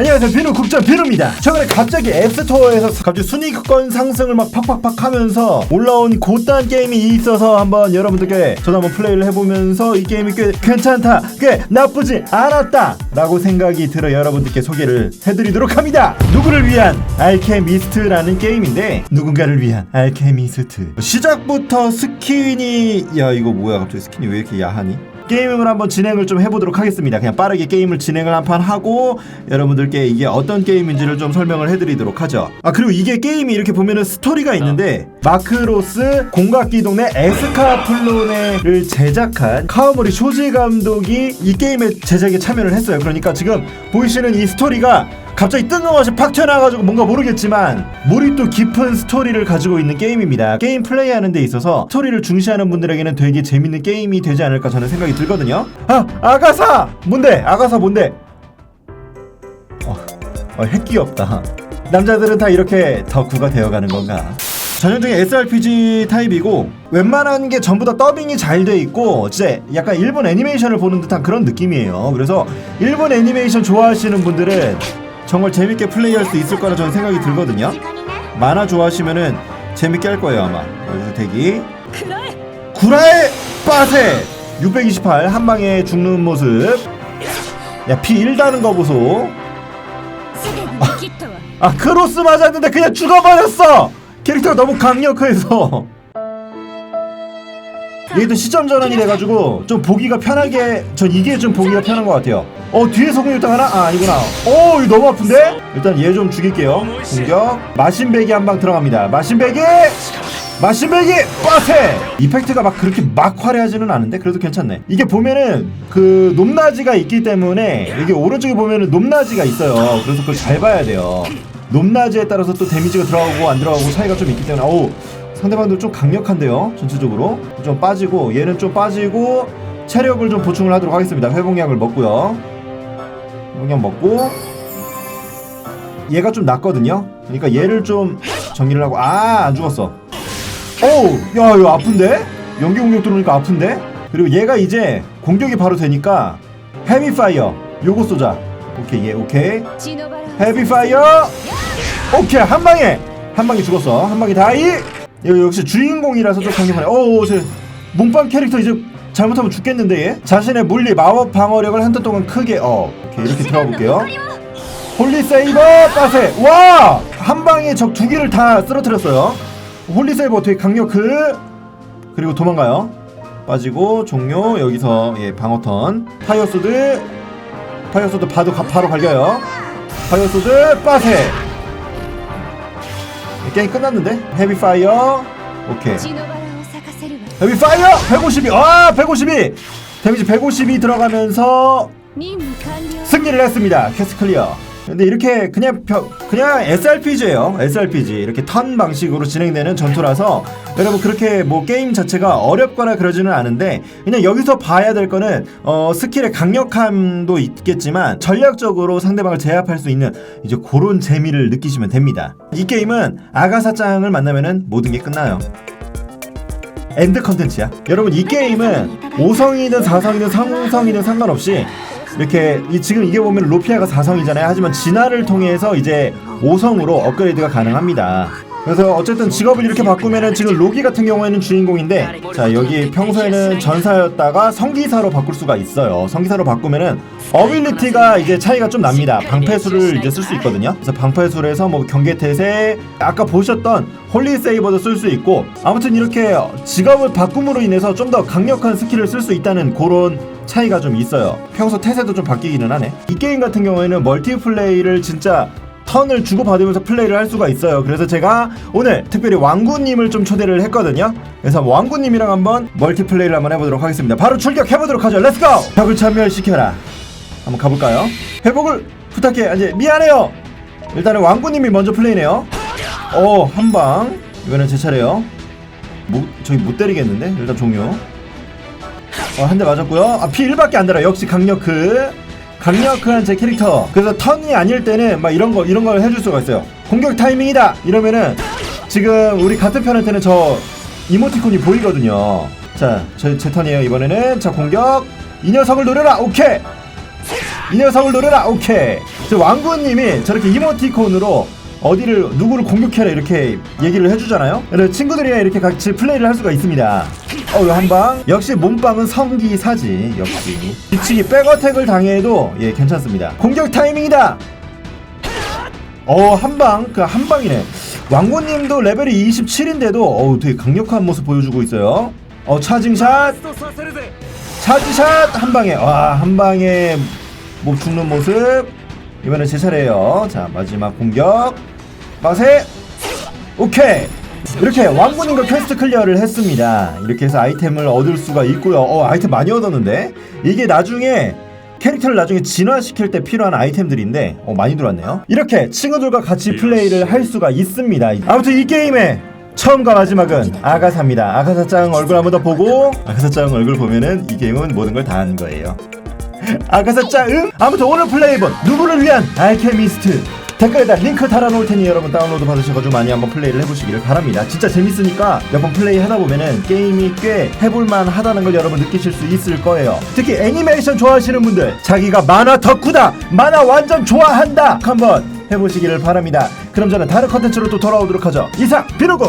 안녕하세요. 비누 국장 비누입니다. 최근에 갑자기 앱스토어에서 갑자기 순위권 상승을 막 팍팍팍 하면서 올라온 곧단 게임이 있어서 한번 여러분들께 저도 한번 플레이를 해보면서 이 게임이 꽤 괜찮다 꽤 나쁘지 않았다 라고 생각이 들어 여러분들께 소개를 해드리도록 합니다. 누구를 위한 알케미스트라는 게임인데 누군가를 위한 알케미스트. 시작부터 스킨이 야. 이거 뭐야? 갑자기 스킨이 왜 이렇게 야하니 게임을 한번 진행을 좀 해보도록 하겠습니다. 그냥 빠르게 게임을 진행을 한 판 하고 여러분들께 이게 어떤 게임인지를 좀 설명을 해드리도록 하죠. 아 그리고 이게 게임이 이렇게 보면은 스토리가 있는데 마크로스 공각기동의 에스카플로네를 제작한 카오모리 쇼지 감독이 이 게임의 제작에 참여를 했어요. 그러니까 지금 보이시는 이 스토리가 갑자기 뜬금없이 팍 튀어나와가지고 뭔가 모르겠지만 몰입도 깊은 스토리를 가지고 있는 게임입니다. 게임 플레이하는 데 있어서 스토리를 중시하는 분들에게는 되게 재밌는 게임이 되지 않을까 저는 생각이 들거든요. 아 아가사 뭔데? 아가사 뭔데? 어, 어 핵기 없다. 남자들은 다 이렇게 덕후가 되어가는 건가? 전형적인 SRPG 타입이고 웬만한 게 전부 다 더빙이 잘 돼 있고 진짜 약간 일본 애니메이션을 보는 듯한 그런 느낌이에요. 그래서 일본 애니메이션 좋아하시는 분들은 정말 재밌게 플레이할 수 있을 거라 저는 생각이 들거든요. 만화 좋아하시면은 재밌게 할 거예요 아마. 여기서 대기. 구라의 빠세 628 한 방에 죽는 모습. 야피 1다는 거 보소. 아, 아 크로스 맞았는데 그냥 죽어버렸어. 캐릭터가 너무 강력해서. 이게 또 시점 전환이 돼가지고 좀 보기가 편하게 전 이게 좀 보기가 편한 것 같아요. 어 뒤에서 공격당 하나? 아 아니구나. 오 이거 너무 아픈데? 일단 얘 좀 죽일게요. 공격. 마신배기 한 방 들어갑니다. 마신배기. 마신배기 빠세. 이펙트가 막 그렇게 막 화려하지는 않은데 그래도 괜찮네. 이게 보면은 그 높낮이가 있기 때문에 여기 오른쪽에 보면은 높낮이가 있어요. 그래서 그걸 잘 봐야 돼요. 높낮이에 따라서 또 데미지가 들어가고 안 들어가고 차이가 좀 있기 때문에 어우 상대방들 좀 강력한데요. 전체적으로 좀 빠지고 얘는 좀 빠지고 체력을 좀 보충을 하도록 하겠습니다. 회복약을 먹고요. 회복약 먹고 얘가 좀 낫거든요. 그러니까 얘를 좀 정리를 하고 아 안 죽었어. 어우 야 이거 아픈데? 연기 공격 들어오니까 아픈데? 그리고 얘가 이제 공격이 바로 되니까 헤비 파이어 요거 쏘자. 오케이 예 오케이 헤비 파이어 오케이 한 방에 한 방에 죽었어 한 방에 다이 이거 역시 주인공이라서 좀 강력하네. 어 제 몸빵 캐릭터 이제 잘못하면 죽겠는데 얘? 자신의 물리 마법 방어력을 한 턴 동안 크게 어 오케이 이렇게 들어가 볼게요. 홀리 세이버 빠세. 와 한 방에 적 두 개를 다 쓰러뜨렸어요. 홀리 세이버 되게 강력 그 그리고 도망가요. 빠지고 종료 여기서 예 방어턴. 파이어소드. 파이어소드 바로 가, 바로 갈겨요. 파이어소드 빠세 게임 끝났는데? 헤비파이어 오케이 헤비파이어 152 아 152! 데미지 152 들어가면서 승리를 했습니다. 캐스 클리어. 근데 이렇게 그냥 벼- 그냥 SRPG예요. SRPG 이렇게 턴 방식으로 진행되는 전투라서 여러분 그렇게 뭐 게임 자체가 어렵거나 그러지는 않은데 그냥 여기서 봐야 될 거는 어 스킬의 강력함도 있겠지만 전략적으로 상대방을 제압할 수 있는 이제 그런 재미를 느끼시면 됩니다. 이 게임은 아가사짱을 만나면은 모든 게 끝나요. 엔드 컨텐츠야. 여러분 이 게임은 5성이든 4성이든 3성이든 상관없이 이렇게 이 지금 이게 보면 로피아가 4성이잖아요. 하지만 진화를 통해서 이제 5성으로 업그레이드가 가능합니다. 그래서 어쨌든 직업을 이렇게 바꾸면은 지금 로기 같은 경우에는 주인공인데 자 여기 평소에는 전사였다가 성기사로 바꿀 수가 있어요. 성기사로 바꾸면은 어빌리티가 이제 차이가 좀 납니다. 방패수를 이제 쓸 수 있거든요. 그래서 방패수에서 뭐 경계태세 아까 보셨던 홀리 세이버도 쓸 수 있고 아무튼 이렇게 직업을 바꿈으로 인해서 좀 더 강력한 스킬을 쓸 수 있다는 그런 차이가 좀 있어요. 평소 태세도 좀 바뀌기는 하네. 이 게임 같은 경우에는 멀티플레이를 진짜 턴을 주고받으면서 플레이를 할 수가 있어요. 그래서 제가 오늘 특별히 왕구님을 좀 초대를 했거든요. 그래서 왕구님이랑 한번 멀티플레이를 한번 해보도록 하겠습니다. 바로 출격해보도록 하죠. 렛츠고! 벽을 참멸시켜라. 한번 가볼까요? 회복을 부탁해. 아, 이제 미안해요. 일단은 왕구님이 먼저 플레이네요. 어, 한 방. 이거는 제 차례요. 못, 저기 못 때리겠는데? 일단 종료. 어, 한 대 맞았고요. 아, 피 1밖에 안 달아. 역시 강력크. 강력한 제 캐릭터. 그래서 턴이 아닐 때는 막 이런 거, 이런 걸 해줄 수가 있어요. 공격 타이밍이다! 이러면은 지금 우리 같은 편한테는 저 이모티콘이 보이거든요. 자, 제, 제 턴이에요, 이번에는. 자, 공격. 이 녀석을 노려라! 오케이! 이 녀석을 노려라 오케이 저 왕구님이 저렇게 이모티콘으로 어디를 누구를 공격해라 이렇게 얘기를 해주잖아요 친구들이랑 이렇게 같이 플레이를 할 수가 있습니다 어우 한방. 역시 몸빵은 성기사지 역시. 뒤치기 백어택을 당해도 예 괜찮습니다. 공격 타이밍이다! 어 한방. 그 한방이네. 왕구님도 레벨이 27인데도 어우 되게 강력한 모습 보여주고 있어요. 어 차징샷! 차지샷! 한 방에. 와 한 방에 못 죽는 모습. 이번엔 제 차례예요. 자 마지막 공격. 마세! 오케이 이렇게 왕군인과 퀘스트 클리어를 했습니다. 이렇게 해서 아이템을 얻을 수가 있고요. 어 아이템 많이 얻었는데? 이게 나중에 캐릭터를 나중에 진화시킬 때 필요한 아이템들인데 어 많이 들어왔네요. 이렇게 친구들과 같이 플레이를 할 수가 있습니다. 아무튼 이 게임의 처음과 마지막은 아가사입니다. 아가사 짱 얼굴 한 번 더 보고 아가사 짱 얼굴 보면은 이 게임은 모든 걸다 아는 거예요. 아가사 짱 아무튼 오늘 플레이본 누구를 위한 알케미스트 댓글에다 링크 달아놓을 테니 여러분 다운로드 받으셔가지고 많이 한번 플레이를 해보시기를 바랍니다. 진짜 재밌으니까 몇 번 플레이 하다 보면은 게임이 꽤 해볼만 하다는 걸 여러분 느끼실 수 있을 거예요. 특히 애니메이션 좋아하시는 분들 자기가 만화 덕후다 만화 완전 좋아한다 한번 해보시기를 바랍니다. 그럼 저는 다른 컨텐츠로 또 돌아오도록 하죠. 이상 비로고